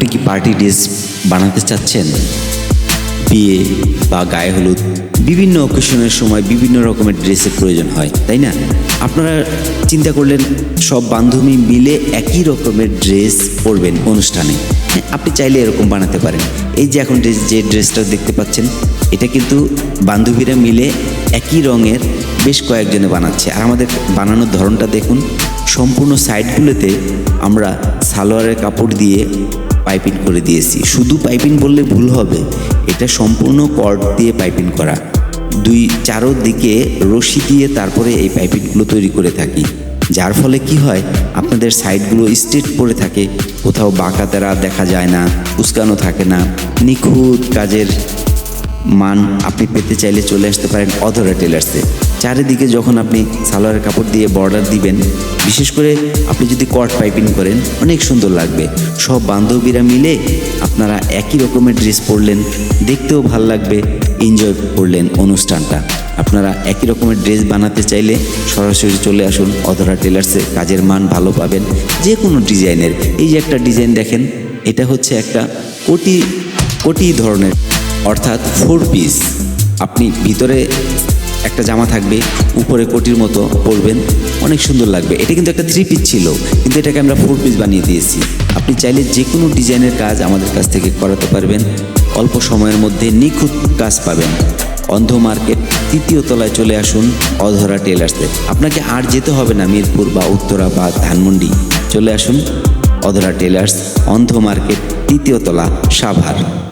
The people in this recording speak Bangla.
আপনি কি পার্টি ড্রেস বানাতে চাচ্ছেন? বিয়ে বা গায়ে হলুদ, বিভিন্ন অকেশনের সময় বিভিন্ন রকমের ড্রেসের প্রয়োজন হয়, তাই না? আপনারা চিন্তা করলেন সব বান্ধবী মিলে একই রকমের ড্রেস পরবেন অনুষ্ঠানে। হ্যাঁ আপনি চাইলে এরকম বানাতে পারেন। এই যে এখন ড্রেস, যে ড্রেসটা দেখতে পাচ্ছেন, এটা কিন্তু বান্ধবীরা মিলে একই রঙের বেশ কয়েকজনে বানাচ্ছে। আর আমাদের বানানোর ধরনটা দেখুন, সম্পূর্ণ সাইডগুলোতে আমরা সালোয়ারের কাপড় দিয়ে পাইপিং করে দিয়েছি। শুধু পাইপিং বললে ভুল হবে, এটা সম্পূর্ণ কর্ড দিয়ে পাইপিং করা। দুই চারো দিকে রশি দিয়ে তারপরে এই পাইপিংগুলো তৈরি করে থাকি। যার ফলে কি হয়, আপনাদের সাইডগুলো স্ট্রেট পড়ে থাকে, কোথাও বাঁকাতেরা দেখা যায় না, উস্কানো থাকে না। নিখুঁত কাজের মান আপনি পেতে চাইলে চলে আসতে পারেন অধরা টেলার্সে চারিদিকে যখন আপনি সালোয়ারের কাপড় দিয়ে বর্ডার দিবেন, বিশেষ করে আপনি যদি কট পাইপিং করেন, অনেক সুন্দর লাগবে। সব বান্ধবীরা মিলে আপনারা একই রকমের ড্রেস পরলেন, দেখতেও ভালো লাগবে এনজয় করলেন অনুষ্ঠানটা। আপনারা একই রকমের ড্রেস বানাতে চাইলে সরাসরি চলে আসুন অধরা টেলার্সে কাজের মান ভালো পাবেন যে কোনো ডিজাইনের এই যে একটা ডিজাইন দেখেন, এটা হচ্ছে একটা কোটি কোটি ধরনের অর্থাৎ ফোর পিস আপনি ভিতরে একটা জামা থাকবে, উপরে কোটির মতো পরবেন, অনেক সুন্দর লাগবে। এটা কিন্তু একটা থ্রি পিস ছিল, কিন্তু এটাকে আমরা ফোর পিস বানিয়ে দিয়েছি। আপনি চাইলে যে কোনো ডিজাইনের কাজ আমাদের কাছ থেকে করাতে পারবেন। অল্প সময়ের মধ্যে নিখুঁত কাজ পাবেন। অন্ধ মার্কেট, তৃতীয় তলায় চলে আসুন, অধরা টেলার্সে আপনাকে আর যেতে হবে না, মিরপুর বা উত্তরা বা ধানমন্ডি। চলে আসুন, অধরা টেলার্স অন্ধ মার্কেট, তৃতীয় তলা, সাভার।